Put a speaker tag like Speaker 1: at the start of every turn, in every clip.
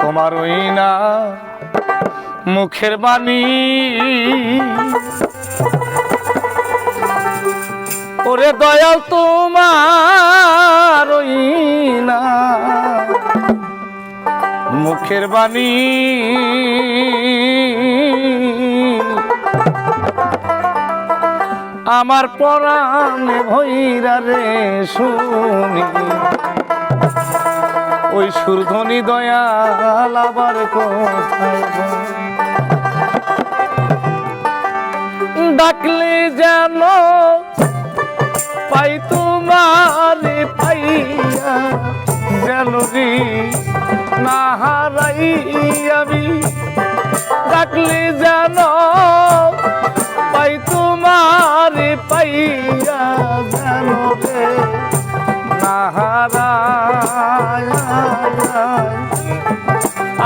Speaker 1: তোমার ওই না মুখের বাণী। ওরে দয়াল তোমার ওই না মুখের বাণী। আমার পরাণে ভৈরা রে শুনি। ওই সুরধ্বনি দয়াল আবার কোথায়? ডাকলে যেন পাই তোমার পাইয়া, যেন রে হারাই আমি ডাকলে যেন পাই তোমার পাইয়া, যেন রে না হারাই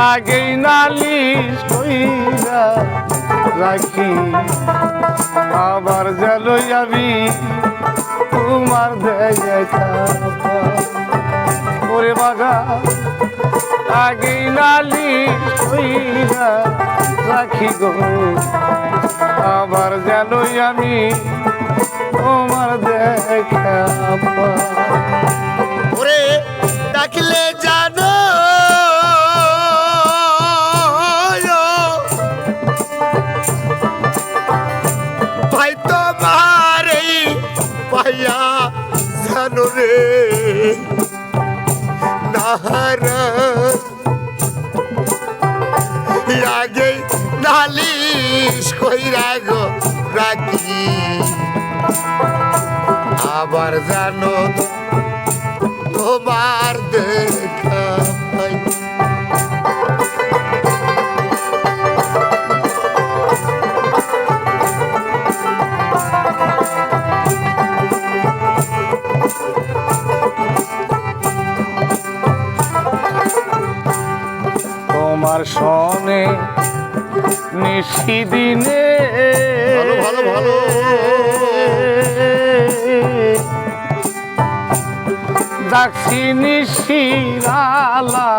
Speaker 1: আগেই নালিশ কইরা রাখি। আবার জালই আমি তোমার দেখা ওরে বাগা আগেই নালিশ কইরা রাখি গো। আবার জালই আমি তোমার দেখা।
Speaker 2: ওরে ডাকলে জানো পাইয়া জানো রে। নাহারা। আগে নালিশ কইরা গো রাখি আবার জানো তোমার দেখা
Speaker 1: তোমার সনে নিশি দিনে
Speaker 2: ভালো, ভালো, ভালো।
Speaker 1: ডাকছি নিশিরালা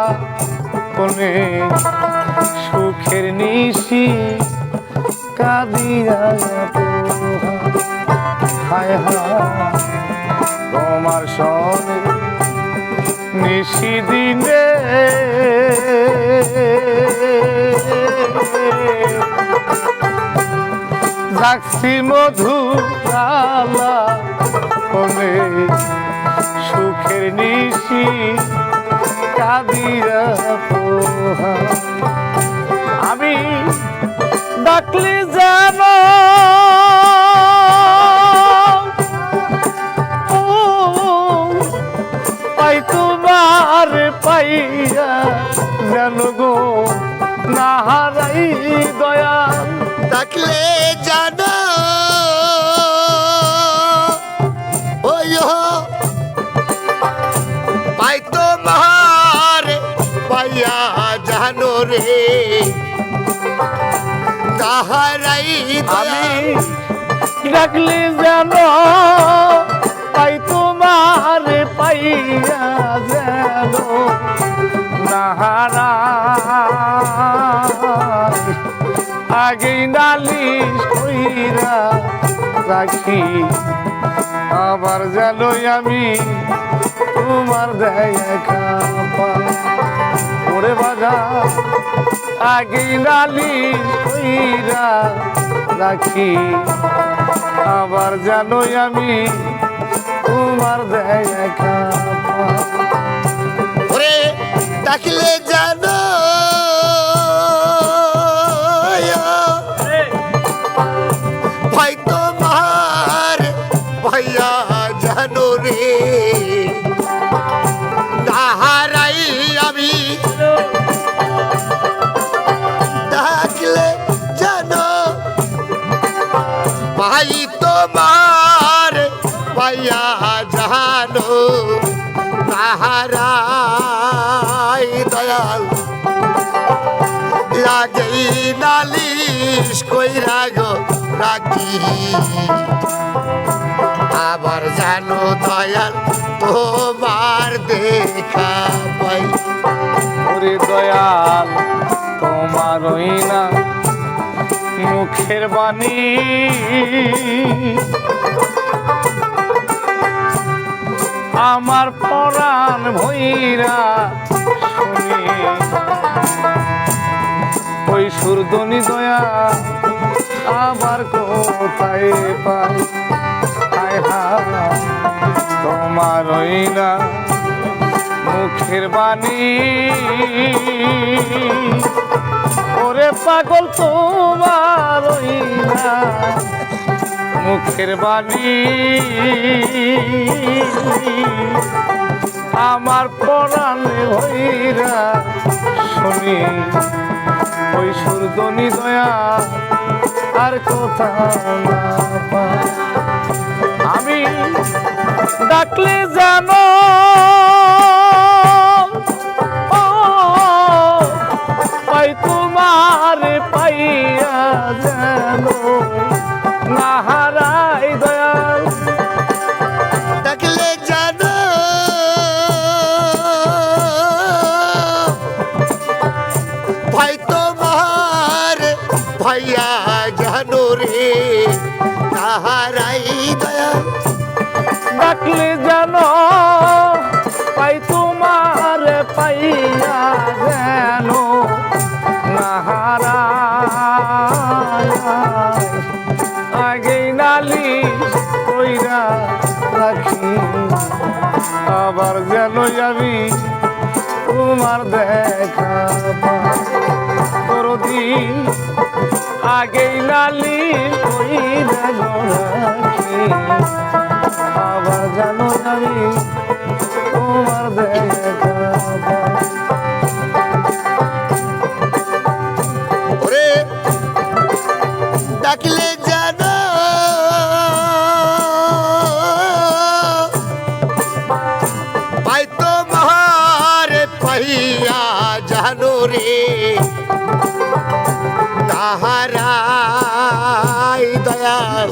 Speaker 1: কোনে সুখের নিশি কাদিয়া। হায় হায় তোমার সনে নিশি দিনে যাচ্ছি মধু আলা কোনে সুখের নিশি কাদিরা পোহা। আমি ডাকলে জানো পাই তোমার পাইয়া জানো গো? না হারাই দয়াল।
Speaker 2: ডাকলে জানো ওই পাই তোমার পাইয়া জানো রে। তাহারাই
Speaker 1: আমি
Speaker 2: আমি
Speaker 1: ডাকলে পাই তোমার পাইয়া যেন নাহারা আগে নালিশ কইরা রাখি, আবার যেন আমি তোমার দেখা ওরে বাজা আগে নালিশ কইরা রাখি, আবার জানোই আমি তোমার দেখা
Speaker 2: ডাকলে জানো লাগেই নালিশ কইরা গো রাখি। আবার জানো দয়াল, তোমার দেখা পাই।
Speaker 1: ওরে দয়াল তোমারই না মুখের বাণী। আমার পরাণ ভৈরা শুনি। ওই সুরদনি দয়া আবার কোথায় পাই? হায় হায় তোমার ওই না মুখের বাণী। ওরে পাগল, তোমার ওই না মুখের বাণী। আমার পরাণে ভৈরা শুনি ওই সুরদনি দয়া আর কোথাও না আমি ডাকলে জানো পাই তোমার, পাইয়া যেন না
Speaker 2: ডাকলে জানো,
Speaker 1: পাই তোমার পাইয়া যেন না হারাই। আগে নালি কইরা রাখি, আবার যেন যাবি তোমার দেখা করদি আগে নালি কইরা রাখি আবার
Speaker 2: জানো আমি তোমার দেখা দয়াল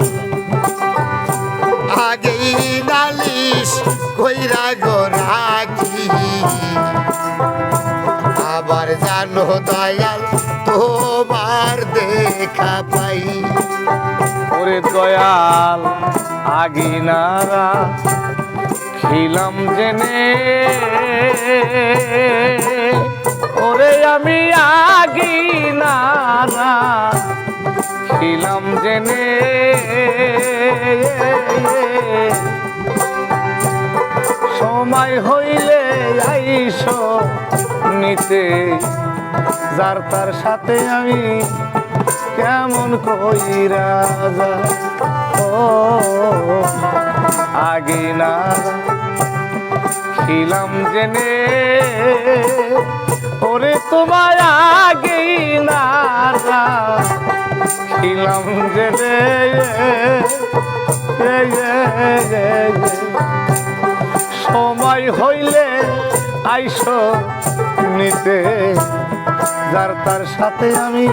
Speaker 2: আগেই নালিশ কইরা গো রাখি আবার জানো দয়াল, তোমার দেখা পাই।
Speaker 1: ওরে দয়াল আগিনারা খিলাম জেনে। ওরে আমি আগিনারা খিলাম জেনে। সময় হইলে আইস নিতে, যার তার সাথে আমি কেমন কইরা রাজা ও, আগে না ছিলাম জেনে। ওরে তোমায় আগে না সময় হইলে আইসো নিতে যার তার সাথে আমি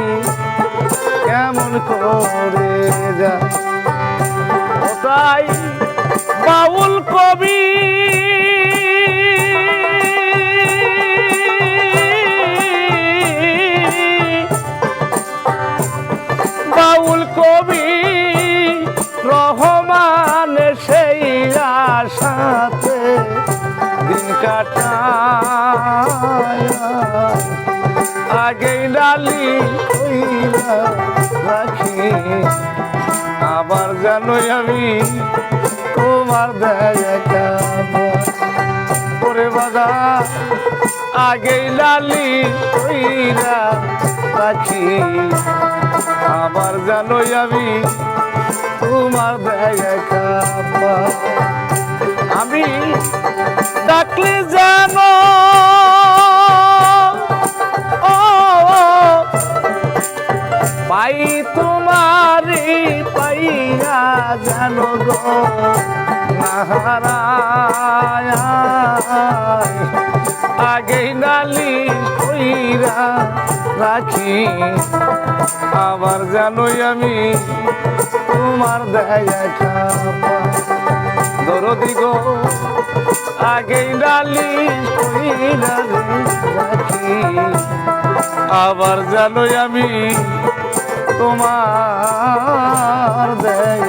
Speaker 1: কেমন করে যা তাই দিন কাটায়। আগে ডালি রাখি। আবার জানোই আমি তোমার দেখা করে বাদা আগে লালি কইরা রাখি। আবার জানোই আমি তোমার দেখা আমি ডাকলে ও, পাই তোমারি, পাইয়া জানো গো আগে নালি কইরা রাখি, আবার জানোই আমি তোমার দেখা দরদি গো আগে ডালি আবার জানো আমি তোমার দেয়